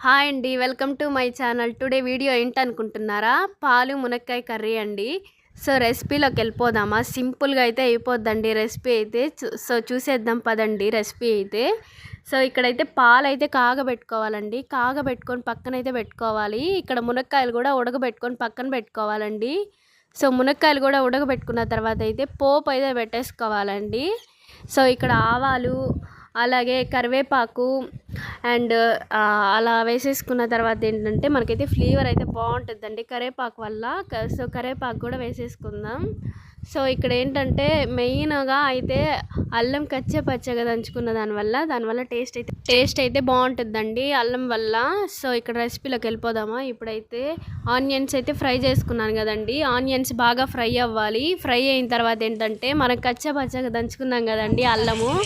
Hi అండి welcome to my channel. Today video ఏంటనుకుంటున్నారా? పాలు మునక్కాయ కర్రీ అండి. సో రెసిపీలోకి వెళ్ళిపోదామా? సింపుల్గా అయితే అయిపోద్దండి రెసిపీ అయితే. చూ- సో చూసేద్దాం పదండి రెసిపీ అయితే. సో ఇక్కడైతే పాలు అయితే కాగబెట్టుకోవాలండి. కాగబెట్టుకొని పక్కన అయితే పెట్టుకోవాలి. ఇక్కడ మునక్కాయలు కూడా ఉడకబెట్టుకొని పక్కన పెట్టుకోవాలండి. సో మునక్కాయలు కూడా ఉడకబెట్టుకున్న తర్వాత అయితే పోపు అయితే పెట్టేసుకోవాలండి. సో ఇక్కడ ఆవాలు అలాగే కరివేపాకు అండ్ అలా వేసేసుకున్న తర్వాత ఏంటంటే మనకైతే ఫ్లేవర్ అయితే బాగుంటుందండి కరివేపాకు వల్ల. క- సో కరివేపాకు కూడా వేసేసుకుందాం. సో ఇక్కడ ఏంటంటే మెయిన్గా అయితే అల్లం కచ్చే పచ్చగా దంచుకున్న దానివల్ల దానివల్ల టేస్ట్ అయితే టేస్ట్ అయితే బాగుంటుందండి అల్లం వల్ల. సో ఇక్కడ రెసిపీలోకి వెళ్ళిపోదామా? ఇప్పుడైతే ఆనియన్స్ అయితే ఫ్రై చేసుకున్నాను కదండి. ఆనియన్స్ బాగా ఫ్రై అవ్వాలి. ఫ్రై అయిన తర్వాత ఏంటంటే మనం కచ్చే పచ్చగా దంచుకున్నాం కదండి అల్లము.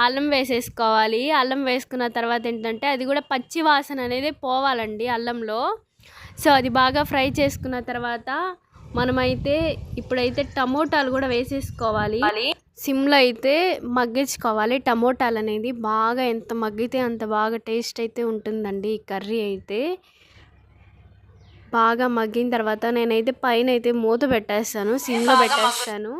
అల్లం వేసేసుకోవాలి. అల్లం వేసుకున్న తర్వాత ఏంటంటే అది కూడా పచ్చి వాసన అనేది పోవాలండి అల్లంలో. సో అది బాగా ఫ్రై చేసుకున్న తర్వాత మనమైతే ఇప్పుడైతే టమోటాలు కూడా వేసేసుకోవాలి. సిమ్లో అయితే మగ్గించుకోవాలి. టమోటాలు అనేది బాగా ఎంత మగ్గితే అంత బాగా టేస్ట్ అయితే ఉంటుందండి ఈ కర్రీ అయితే. బాగా మగ్గిన తర్వాత నేనైతే పైన అయితే మూత పెట్టేస్తాను. సిమ్లో పెట్టేస్తాను.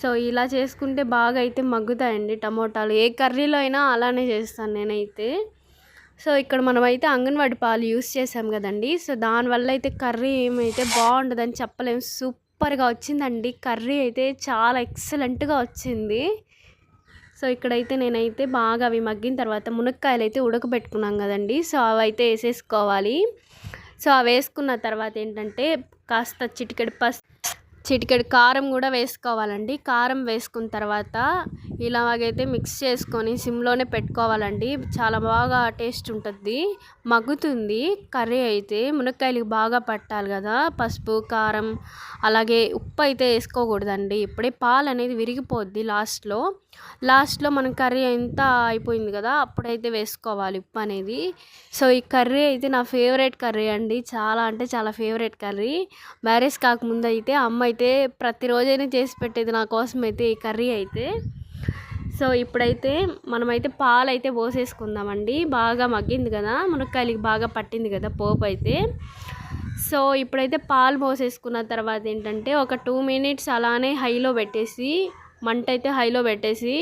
సో ఇలా చేసుకుంటే బాగా అయితే మగ్గుతాయండి టమోటాలు. ఏ కర్రీలో అయినా అలానే చేస్తాను నేనైతే. సో ఇక్కడ మనమైతే అంగన్వాడి పాలు యూస్ చేసాం కదండి. సో దానివల్ల అయితే కర్రీ ఏమైతే బాగుంటుందని చెప్పలేము సూపర్గా వచ్చిందండి. కర్రీ అయితే చాలా ఎక్సలెంట్గా వచ్చింది. సో ఇక్కడైతే నేనైతే బాగా అవి మగ్గిన తర్వాత మునక్కాయలు అయితే ఉడకబెట్టుకున్నాం కదండి. సో అవి అయితే వేసేసుకోవాలి. సో అవి వేసుకున్న తర్వాత ఏంటంటే కాస్త చిటికెడు పస్ చిటికెడు కారం కూడా వేసుకోవాలండి. కారం వేసుకున్న తర్వాత ఇలాగైతే మిక్స్ చేసుకొని సిమ్లోనే పెట్టుకోవాలండి. చాలా బాగా టేస్ట్ ఉంటుంది. మగ్గుతుంది. కర్రీ అయితే మునక్కాయలకి బాగా పట్టాలి కదా. పసుపు కారం అలాగే ఉప్పు అయితే వేసుకోకూడదండి. ఇప్పుడే పాలు అనేది విరిగిపోద్ది లాస్ట్లో. లాస్ట్లో మన కర్రీ ఎంత అయిపోయింది కదా అప్పుడైతే వేసుకోవాలి ఉప్పు అనేది. సో ఈ కర్రీ అయితే నా ఫేవరెట్ కర్రీ అండి. చాలా అంటే చాలా ఫేవరెట్ కర్రీ. మ్యారేజ్ కాకముందు అయితే అమ్మ అయితే ప్రతిరోజైనా చేసి పెట్టేది నా కోసం అయితే ఈ కర్రీ అయితే. సో ఇప్పుడైతే మనమైతే పాలు అయితే పోసేసుకుందామండి. బాగా మగ్గింది కదా. మునక్కాయలకి బాగా పట్టింది కదా పోపు అయితే సో ఇప్పుడైతే పాలు పోసేసుకున్న తర్వాత ఏంటంటే ఒక టూ మినిట్స్ అలానే హైలో పెట్టేసి మంట అయితే హైలో పెట్టేసి.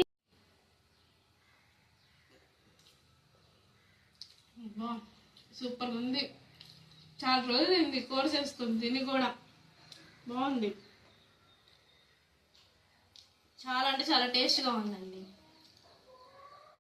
సూపర్ ఉంది. చాలా రోజులు అయింది కూర తిని కూడా. బాగుంది. చాలా అంటే చాలా టేస్ట్గా ఉందండి.